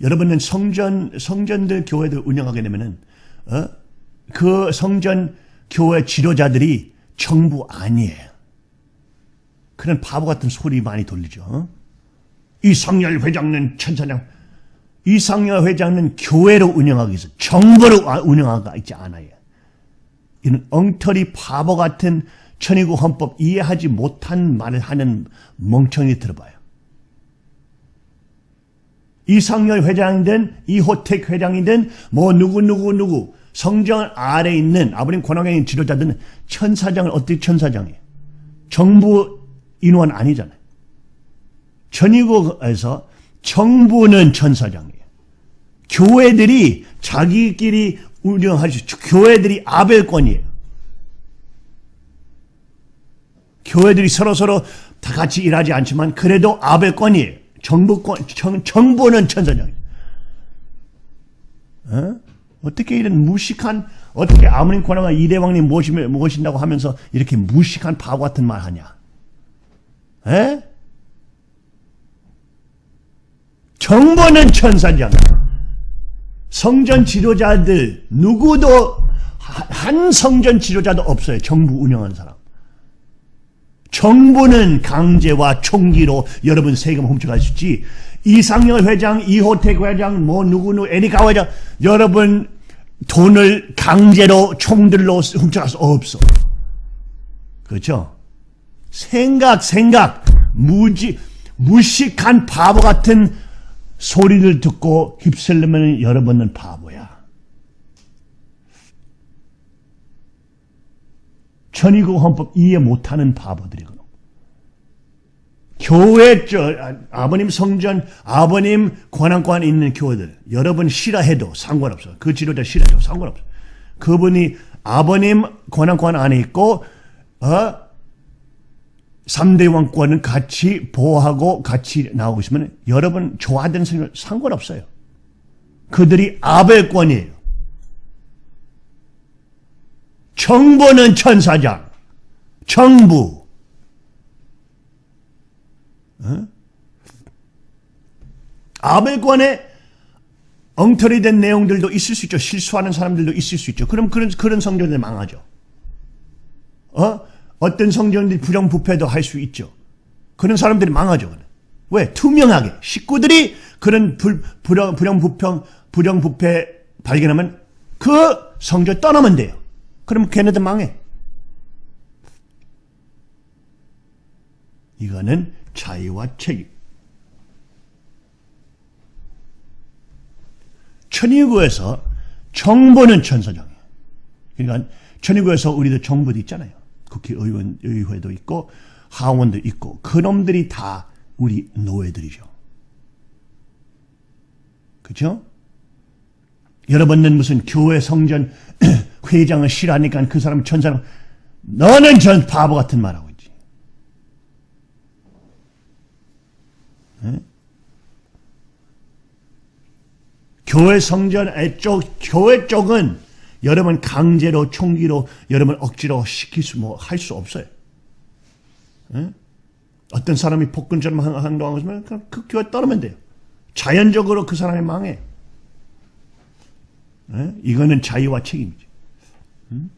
여러분은 성전 성전들 교회들 운영하게 되면은 어? 그 성전 교회 지도자들이 정부 아니에요. 그런 바보 같은 소리 많이 돌리죠. 어? 이상열 회장은 천사장, 이상열 회장은 교회로 운영하기 위해서 정부로 아- 운영하고 있지 않아요. 이는 엉터리 바보 같은 천의구 헌법 이해하지 못한 말을 하는 멍청이 들어봐요. 이상열 회장이든 이호택 회장이든 뭐 누구 누구 누구 성전 아래 있는 아버님 있는 지도자들은 천사장을 어떻게 천사장이에요? 정부 인원 아니잖아요. 전이국에서 정부는 천사장이에요. 교회들이 자기끼리 운영할 수. 교회들이 아벨권이에요. 교회들이 서로서로 다 같이 일하지 않지만 그래도 아벨권이에요. 정부권, 정, 정부는 천사장이에요. 어? 어떻게 이런 무식한, 어떻게 아무리 권한가 이대왕님 모시며, 모신다고 하면서 이렇게 무식한 바보 같은 말 하냐? 에? 정부는 천사장. 성전 지도자들 누구도 한 성전 지도자도 없어요. 정부 운영하는 사람. 정부는 강제와 총기로 여러분 세금 있지. 이상열 회장, 이호택 회장, 뭐 누구누구 에리카 회장 여러분 돈을 강제로 총들로 훔쳐갈 수 없어. 그렇죠? 생각 생각 무지 무식한 바보 같은 소리를 듣고 휩쓸리면 여러분은 바보야. 천의국 헌법 이해 못하는 바보들이거든. 교회 저 아, 아버님 성전 아버님 권한권 있는 교회들 여러분 싫어해도 상관없어. 그 지도자 싫어해도 상관없어. 그분이 아버님 권한권 안에 있고 어 3대 왕권은 같이 보호하고 같이 나오고 있으면 여러분 좋아하는 상관없어요. 그들이 아벨권이에요. 정부는 천사장, 정부. 어? 아벨권에 엉터리 된 내용들도 있을 수 있죠. 실수하는 사람들도 있을 수 있죠. 그럼 그런, 그런 성전들 망하죠. 어? 어떤 성전들이 부정부패도 할 수 있죠. 그런 사람들이 망하죠. 왜? 투명하게. 식구들이 그런 불, 불영, 불영부평, 부정부패 발견하면 그 성전 떠나면 돼요. 그럼 걔네들 망해. 이거는 자유와 책임. 천의구에서 정부는 천사장이에요. 그러니까 천의구에서 우리도 정부도 있잖아요. 국회의원 의회도 있고 하원도 있고 그놈들이 다 우리 노예들이죠. 그렇죠? 여러분은 무슨 교회 성전 회장을 싫어하니까 그 사람 천사랑 너는 전 바보 같은 말하고 있지. 에? 교회 성전 쪽 교회 쪽은 여러분 강제로 총기로 여러분 억지로 시킬 수 뭐 할 수 없어요. 에? 어떤 사람이 폭군처럼 행- 행동하고 있으면 그, 그 교회 떠나면 돼요. 자연적으로 그 사람이 망해. 에? 이거는 자유와 책임이지. 음?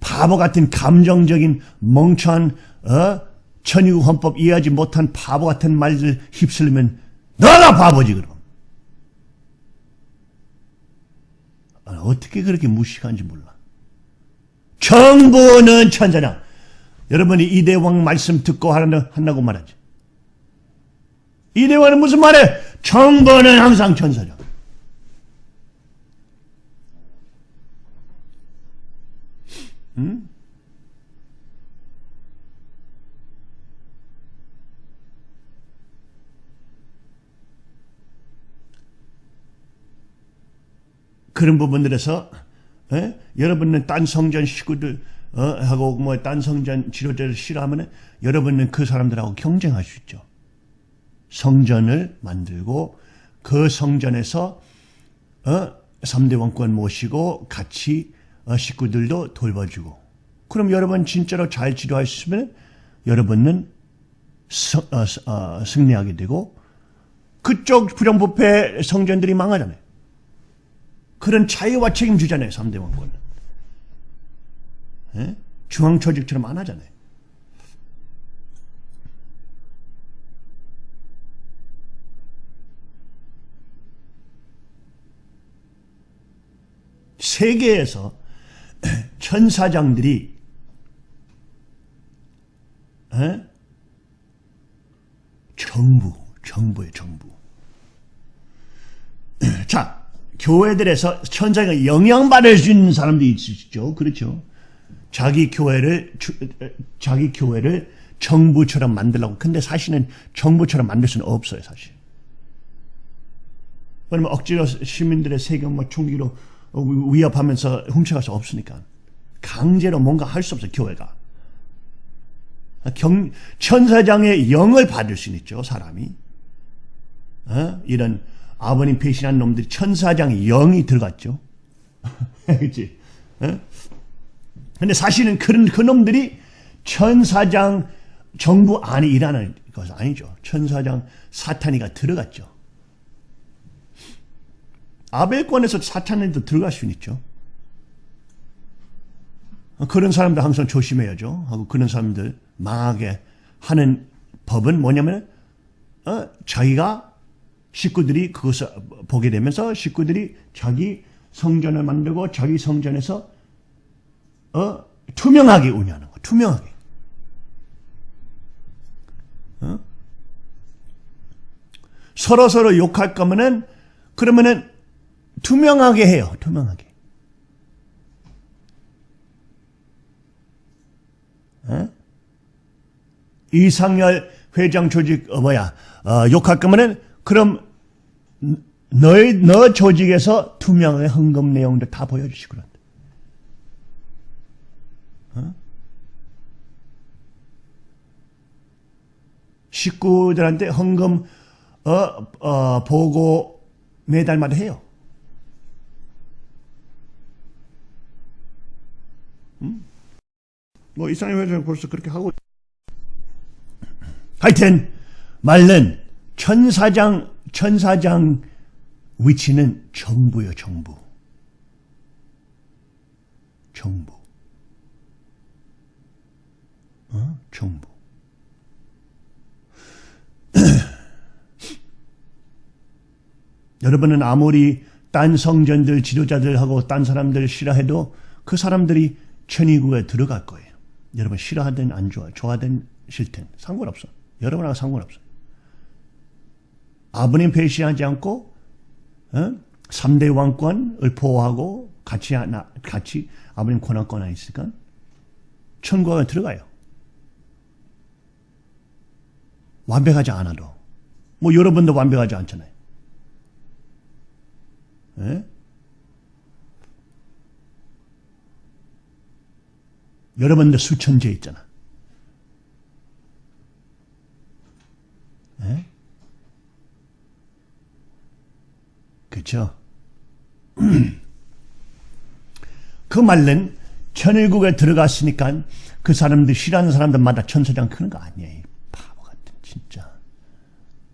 바보 같은 감정적인 멍청한 어? 천의국 헌법 이해하지 못한 바보 같은 말들 휩쓸리면 너가 바보지 그럼. 아, 어떻게 그렇게 무식한지 몰라. 정부는 천사장. 여러분이 이대왕 말씀 듣고 하나- 한다고 말하지. 이대왕은 무슨 말해? 정부는 항상 천사장. 음? 그런 부분들에서 에? 여러분은 딴 성전 식구들 어, 하고 뭐 딴 성전 지도자를 싫어하면 여러분은 그 사람들하고 경쟁할 수 있죠. 성전을 만들고 그 성전에서 어, 3대 왕권 모시고 같이 어, 식구들도 돌봐주고 그럼 여러분 진짜로 잘 있으면 여러분은 성- 어, 어, 승리하게 되고 그쪽 부정부패 성전들이 망하잖아요. 그런 자유와 책임주잖아요. 3대 왕권. 예? 중앙조직처럼 안 하잖아요. 세계에서 천사장들이 에? 정부, 정부의 정부. 자, 교회들에서 천사가 영향받을 수 있는 사람들이 있으시죠. 그렇죠. 자기 교회를 자기 교회를 정부처럼 만들려고. 근데 사실은 정부처럼 만들 수는 없어요, 사실. 왜냐면 억지로 시민들의 세금 뭐 총기로 위협하면서 훔쳐갈 수 없으니까. 강제로 뭔가 할 수 없어요, 교회가. 경, 천사장의 영을 받을 수 있죠, 사람이. 어? 이런 아버님 배신한 놈들이 천사장의 영이 들어갔죠. 그치? 어? 근데 사실은 그런 그 놈들이 천사장 정부 안에 일하는 것은 아니죠. 천사장 사탄이가 들어갔죠. 아벨권에서 사탄에도 들어갈 수는 있죠. 그런 사람들 항상 조심해야죠. 하고 그런 사람들 망하게 하는 법은 뭐냐면 어, 자기가 식구들이 그것을 보게 되면서 식구들이 자기 성전을 만들고 자기 성전에서 어, 투명하게 운영하는 거. 투명하게. 어? 서로 서로 욕할 거면은 그러면은 투명하게 해요. 투명하게. 어? 이상열 회장 조직 어 뭐야 어, 욕할 거면은 그럼 너희 너 조직에서 투명하게 헌금 내용들 다 보여주시고 그런다. 어? 식구들한테 헌금 어, 어, 보고 매달마다 해요. 음? 뭐 이상희 회장 벌써 그렇게 하고 하여튼 말은 천사장 천 사장 위치는 정부요 정부. 정부. 어? 정부. 여러분은 아무리 딴 성전들 지도자들하고 딴 사람들 싫어해도 그 사람들이 천의국에 들어갈 거예요. 여러분 싫어하든 안 좋아, 좋아하든 싫든 상관없어. 여러분하고 상관없어. 아버님 배신하지 않고 어? 3대 왕권을 보호하고 같이 하나, 같이 아버님 권한권 안에 있으니까 천국에 들어가요. 완벽하지 않아도 뭐 여러분도 완벽하지 않잖아요. 예? 여러분들 수천제 있잖아. 예? 그쵸? 그 말은 천일국에 들어갔으니까 그 사람들 싫어하는 사람들마다 천사장 크는 거 아니에요. 이 바보 같은 진짜.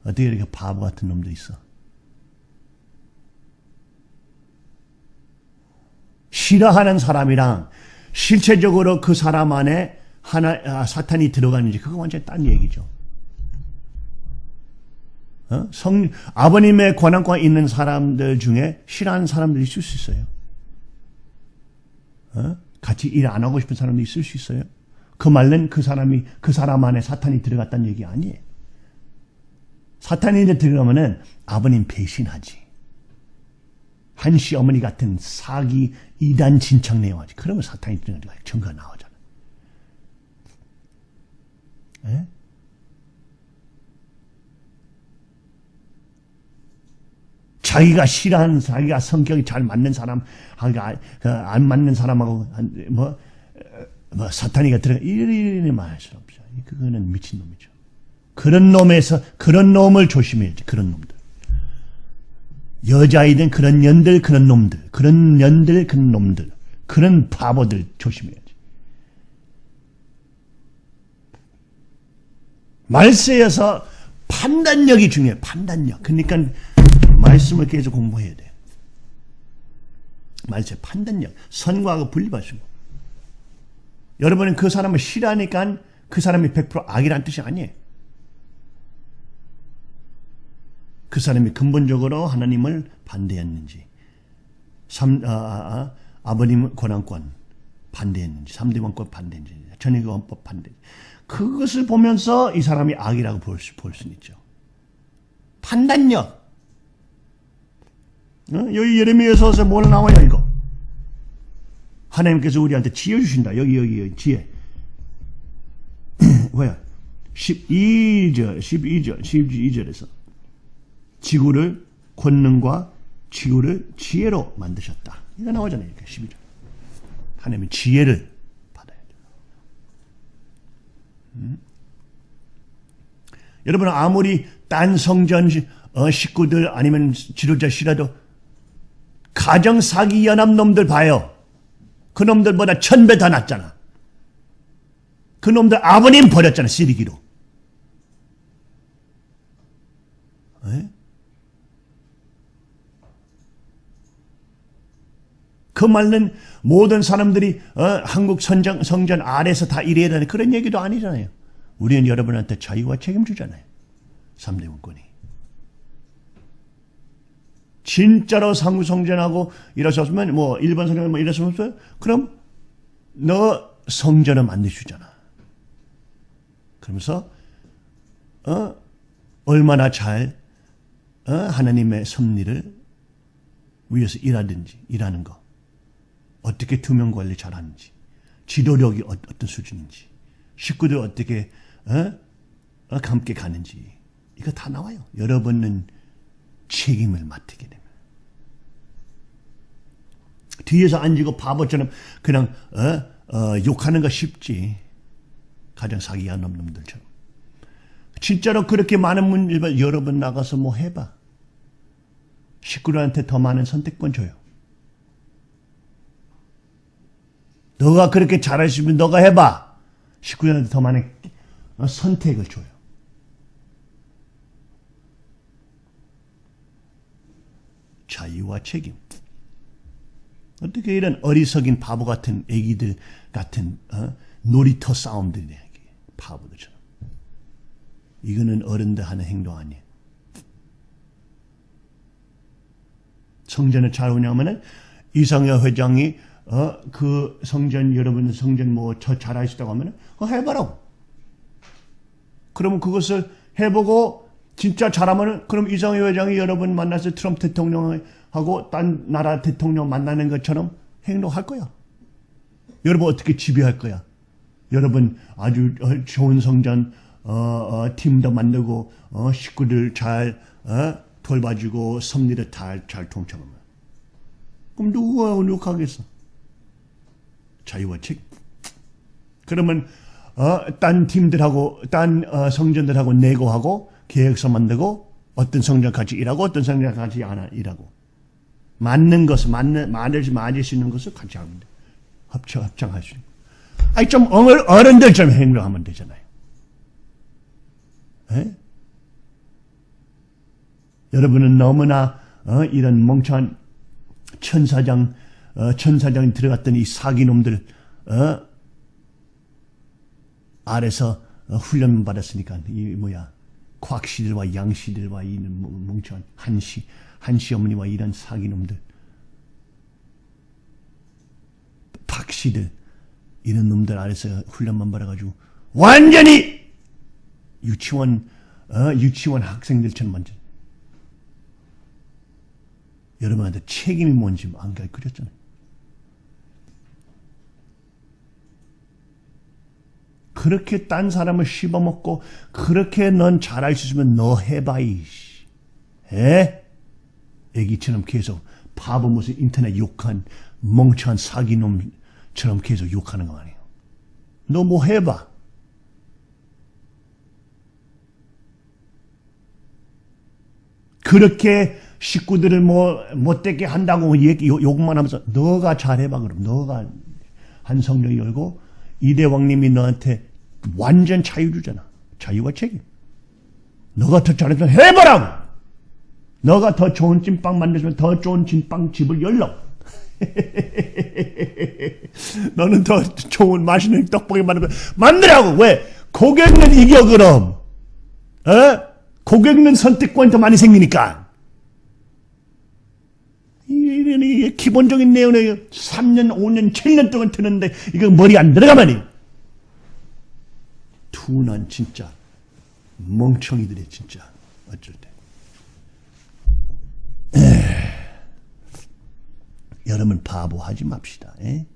어떻게 이렇게 바보 같은 놈도 있어? 싫어하는 사람이랑 실체적으로 그 사람 안에 하나 아, 사탄이 들어가는지 그거 완전 딴 얘기죠. 어? 성 아버님의 권한권 있는 사람들 중에 싫어하는 사람들이 있을 수 있어요. 어? 같이 일 안 하고 싶은 사람도 있을 수 있어요. 그 말은 그 사람이 그 사람 안에 사탄이 들어갔다는 얘기 아니에요. 사탄이 이제 들어가면은 아버님 배신하지. 한시 어머니 같은 사기 이단 진척 내용하지. 그러면 사탄이 들어가니까 증거가 나오잖아. 예? 자기가 싫어하는 자기가 성격이 잘 맞는 사람, 자기가 그안 맞는 사람하고 한- 뭐, 뭐 사탄이가 들어가 이리 말할 수 없죠. 그거는 미친 놈이죠. 그런 놈에서 그런 놈을 조심해야지. 그런 놈들. 여자이든 그런 년들 그런 놈들 그런 년들 그런 놈들 그런 바보들 조심해야지. 말세에서 판단력이 중요해. 판단력. 그러니까 말씀을 계속 공부해야 돼. 말씀 판단력. 선과가 분리하시고. 여러분은 그 사람을 싫어하니까 그 사람이 100% 악이란 뜻이 아니에요. 그 사람이 근본적으로 하나님을 반대했는지, 삼, 아, 아, 아, 버님 권한권 반대했는지, 삼대원권 반대했는지, 전위원법 반대. 그것을 보면서 이 사람이 악이라고 볼 수, 볼 수는 있죠. 판단력. 어? 여기 예레미야서에서 뭘 나와요, 이거? 하나님께서 우리한테 지혜 주신다. 여기, 여기, 여기, 지혜. 뭐야? 12절, 12절, 12절에서. 지구를 권능과 지구를 지혜로 만드셨다. 이거 나오잖아요. 이렇게 12절. 하나님은 지혜를 받아야 돼요. 음? 여러분 아무리 딴 성전 어, 식구들 아니면 지도자시라도 가정 사기 연합 놈들 봐요. 그 놈들보다 천 배 더 낫잖아. 그 놈들 아버님 버렸잖아 시리기로. 그 말은 모든 사람들이 어, 한국 선정, 성전 아래서 다 일해야 되는 그런 얘기도 아니잖아요. 우리는 여러분한테 자유와 책임 주잖아요. 3대 원권이. 진짜로 상구 성전하고 일하셨으면 뭐 일반 성전 뭐 일하셨으면 그럼 너 성전을 만드시잖아. 그러면서 어 얼마나 잘 어, 하나님의 섭리를 위해서 일하든지 일하는 거 어떻게 투명 관리 잘하는지 지도력이 어, 떤 수준인지 식구들 어떻게 어? 어, 함께 가는지 이거 다 나와요. 여러분은 책임을 맡게 되면 뒤에서 앉고 바보처럼 그냥 어? 어, 욕하는 거 쉽지. 가장 사기가 넘는 놈들처럼. 진짜로 그렇게 많은 문제 여러분 나가서 뭐 해봐. 식구들한테 더 많은 선택권 줘요. 너가 그렇게 잘하시면 너가 해봐. 식구들한테 더 많은 어, 선택을 줘요. 자유와 책임. 어떻게 이런 어리석인 바보 같은 애기들 같은 어? 놀이터 싸움들이 돼 바보들처럼. 이거는 어른들 하는 행동 아니에요. 성전을 잘 운영하면은 이성여 회장이 어, 그 성전 여러분 성전 뭐저 있다고 하면은 그거 해봐라. 그러면 그것을 해보고 진짜 잘하면은 그럼 이성여 회장이 여러분 만나서 트럼프 대통령하고 딴 나라 대통령 만나는 것처럼 행동할 거야. 여러분 어떻게 지배할 거야? 여러분 아주 어, 좋은 성전 어, 어, 팀도 만들고 어, 식구들 잘 어, 돌봐주고 섭리를 잘, 잘 통첩하면 그럼 누가 욕하겠어? 자유와 책. 그러면 어, 딴 팀들하고 딴 어, 성전들하고 내고하고 계획서 만들고 어떤 성전 같이 일하고 어떤 성전 같이 안 일하고 맞는 것을 맞는 맞을 맞을 수 있는 것을 같이 하면 돼. 합쳐 합장할 수 있는. 아니 좀 어른, 어른들처럼 행동하면 되잖아요. 에? 여러분은 너무나 어, 이런 멍청한 천사장 어, 천사장이 들어갔던 이 사기놈들 어? 아래서 어, 훈련 받았으니까 이 뭐야 곽씨들과 양씨들과 이 멍청한 한씨 한씨 어머니와 이런 사기놈들 박씨들 이런 놈들 아래서 훈련만 받아가지고 완전히 유치원 어, 유치원 학생들처럼 완전 여러분한테 책임이 뭔지 안 가르쳐줬잖아요. 그렇게 딴 사람을 씹어먹고 그렇게 넌 잘할 수 있으면 너 해봐 이씨. 에? 애기처럼 계속 바보 무슨 인터넷 욕한 멍청한 사기놈처럼 계속 욕하는 거 아니에요. 너 뭐 해봐. 그렇게 식구들을 뭐 못되게 한다고 욕만 하면서 너가 잘해봐 그럼 너가 한 성령 열고 이대 왕님이 너한테 완전 자유 주잖아. 자유와 책임. 너가 더 잘해서 해보라고. 너가 더 좋은 찐빵 만들면 더 좋은 찐빵 집을 열러. 너는 더 좋은 맛있는 떡볶이 만들고 만들라고! 왜? 고객는 이겨 그럼 어? 고객는 선택권이 더 많이 생기니까 이게, 기본적인 내용을 3년 5년 7년 동안 듣는데 이거 머리 안 들어가만이 둔한 진짜 멍청이들이 진짜 어쩔 때 여러분 바보 하지 맙시다. 예?